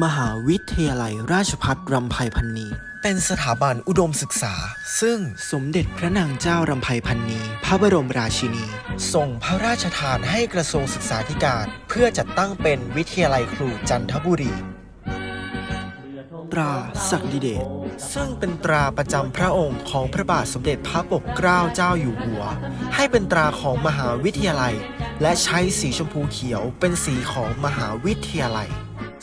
มหาวิทยาลัยราชพัฒรำไพพันนี เป็นสถาบันอุดมศึกษา ซึ่งสมเด็จพระนางเจ้ารำไพพันนี พระบรมราชินี ส่งพระราชทานให้กระทรวงศึกษาธิการ เพื่อจัดตั้งเป็นวิทยาลัยครูจันทบุรี ตราศักดิเดชซึ่งเป็นตราประจำพระองค์ของพระบาทสมเด็จพระปกเกล้าเจ้าอยู่หัว ให้เป็นตราของมหาวิทยาลัย และใช้สีชมพูเขียวเป็นสีของมหาวิทยาลัย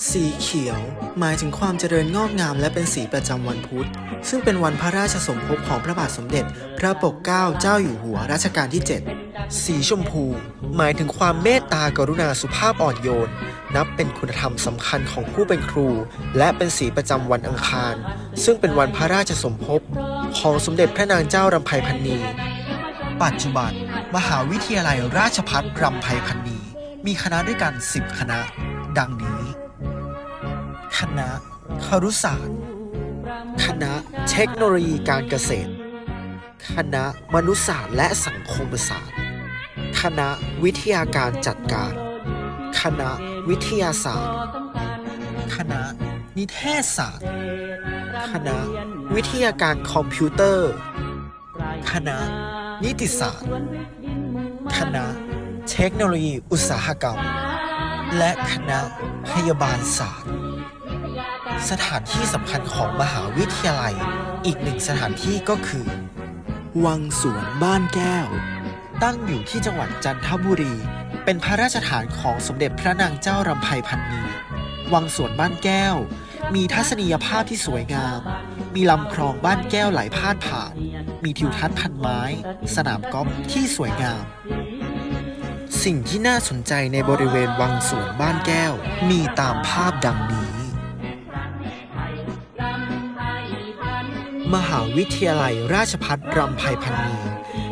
สีเขียว หมายถึงความเจริญงอกงามและเป็นสีประจำวันพุธ ซึ่งเป็นวันพระราชสมภพของพระบาทสมเด็จ พระปกเกล้าเจ้าอยู่หัวรัชกาลที่ 7 สีชมพู หมายถึงความเมตตากรุณาสุภาพอ่อนโยน นับเป็นคุณธรรมสำคัญของผู้เป็นครู และเป็นสีประจำวันอังคาร ซึ่งเป็นวันพระราชสมภพของสมเด็จพระนางเจ้ารำไพพันนี ปัจจุบัน มหาวิทยาลัยราชพัฒรำไพพันนีมีคณะด้วยกัน 10 คณะ ดังนี้ คณะครุศาสตร์ คณะเทคโนโลยีการเกษตร คณะมนุษยศาสตร์และสังคมศาสตร์ คณะวิทยาการจัดการ คณะวิทยาศาสตร์ คณะนิเทศศาสตร์ คณะวิทยาการคอมพิวเตอร์ คณะ นิติศาสตร์ คณะ เทคโนโลยีอุตสาหกรรม และคณะพยาบาลศาสตร์ สถานที่สำคัญของมหาวิทยาลัยอีกหนึ่งสถานที่ก็คือ วังสวนบ้านแก้ว ตั้งอยู่ที่จังหวัดจันทบุรี เป็นพระราชฐานของสมเด็จพระนางเจ้ารำไพพันนี วังสวนบ้านแก้ว มีทัศนียภาพที่สวยงาม มีลำคลองบ้านแก้วไหลพาดผ่าน มีทิวทัศน์พันไม้ สนามกอล์ฟที่สวยงาม สิ่งที่น่าสนใจในบริเวณวังสวนบ้านแก้ว มีตามภาพดังนี้ มหาวิทยาลัยราชพัฒรำไพพันนี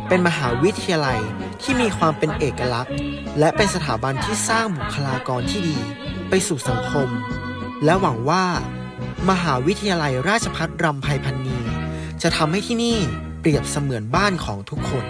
เป็นมหาวิทยาลัยที่มีความเป็นเอกลักษณ์ และเป็นสถาบันที่สร้างบุคลากรที่ดี ไปสู่สังคม และหวังว่า มหาวิทยาลัยราชพัฒรำไพพันนี จะทำให้ที่นี่เปรียบเสมือนบ้านของทุกคน